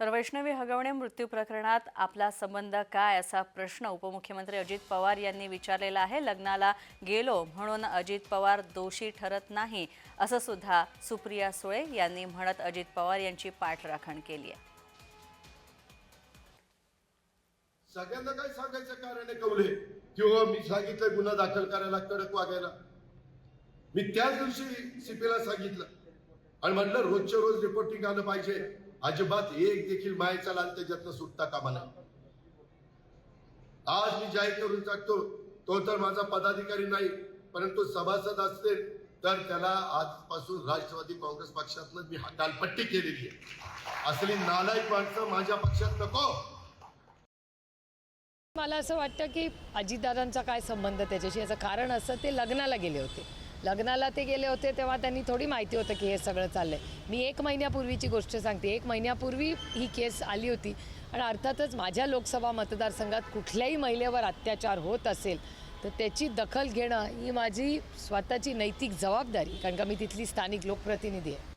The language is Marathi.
तर वैष्णवी हगवणे मृत्यू प्रकरणात आपला संबंध काय असा प्रश्न उपमुख्यमंत्री अजित पवार यांनी विचारलेला आहे. लग्नाला गेलो म्हणून अजित पवार दोषी ठरत नाही असं सुद्धा सुप्रिया सुळे यांनी म्हणत अजित पवार यांची पाठराखण केली आहे. सगळ्यांना काय सांगायचं कारण कवले किंवा मी सांगितलं गुन्हा दाखल करायला कडक वागायला. मी त्याच दिवशी सीपीला सांगितलं. आणि म्हटलं रोजच्या रोज रिपोर्टिंग आलं पाहिजे. अजिबात एक देखील मायेचा लाल त्याच्यातनं सुटता कामा मला आज मी जाहीर करून टाकतो तो तर माझा पदाधिकारी नाही परंतु सभासद असतील तर त्याला आजपासून राष्ट्रवादी काँग्रेस पक्षातनं मी हकालपट्टी केलेली आहे. असली नालायक माणसं माझ्या पक्षात नको. मला असं वाटतं की अजितदादांचा काय संबंध त्याच्याशी? याचं कारण असं ते लग्नाला गेले होते. लग्नाला ते गेले होते तेव्हा त्यांनी थोडी माहिती होतं की हे सगळं चाललंय. मी एक महिन्यापूर्वीची गोष्ट सांगते. एक महिन्यापूर्वी ही केस आली होती. आणि अर्थातच माझ्या लोकसभा मतदारसंघात कुठल्याही महिलेवर अत्याचार होत असेल तर त्याची दखल घेणं ही माझी स्वतःची नैतिक जबाबदारी कारण का मी तिथली स्थानिक लोकप्रतिनिधी आहे.